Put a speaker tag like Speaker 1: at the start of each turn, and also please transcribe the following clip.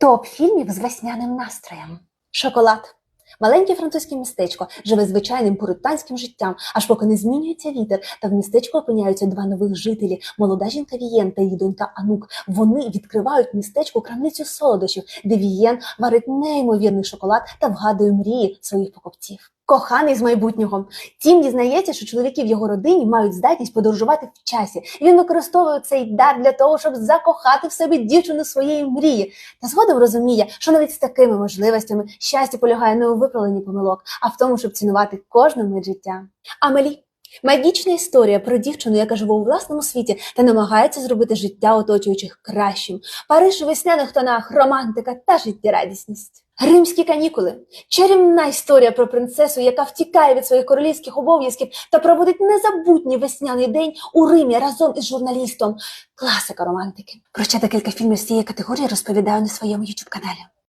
Speaker 1: Топ фільмів з весняним настроєм. Шоколад. Маленьке французьке містечко живе звичайним пуританським життям, аж поки не змінюється вітер, та в містечку опиняються два нових жителі: молода жінка Вієн та її донька Анук. Вони відкривають містечку крамницю солодощів, де Вієн варить неймовірний шоколад та вгадує мрії своїх покупців. Коханий з майбутнього. Тім дізнається, що чоловіки в його родині мають здатність подорожувати в часі. І він використовує цей дар для того, щоб закохати в себе дівчину своєї мрії. Та згодом розуміє, що навіть з такими можливостями щастя полягає не у виправленні помилок, а в тому, щоб цінувати кожну мить життя. Амелі. Магічна історія про дівчину, яка живе у власному світі та намагається зробити життя оточуючих кращим. Париж у весняних тонах, романтика та життєрадісність. Римські канікули чарівна історія про принцесу, яка втікає від своїх королівських обов'язків та проводить незабутній весняний день у Римі разом із журналістом. Класика романтики. Про ще декілька фільмів з цієї категорії розповідаю на своєму youtube каналі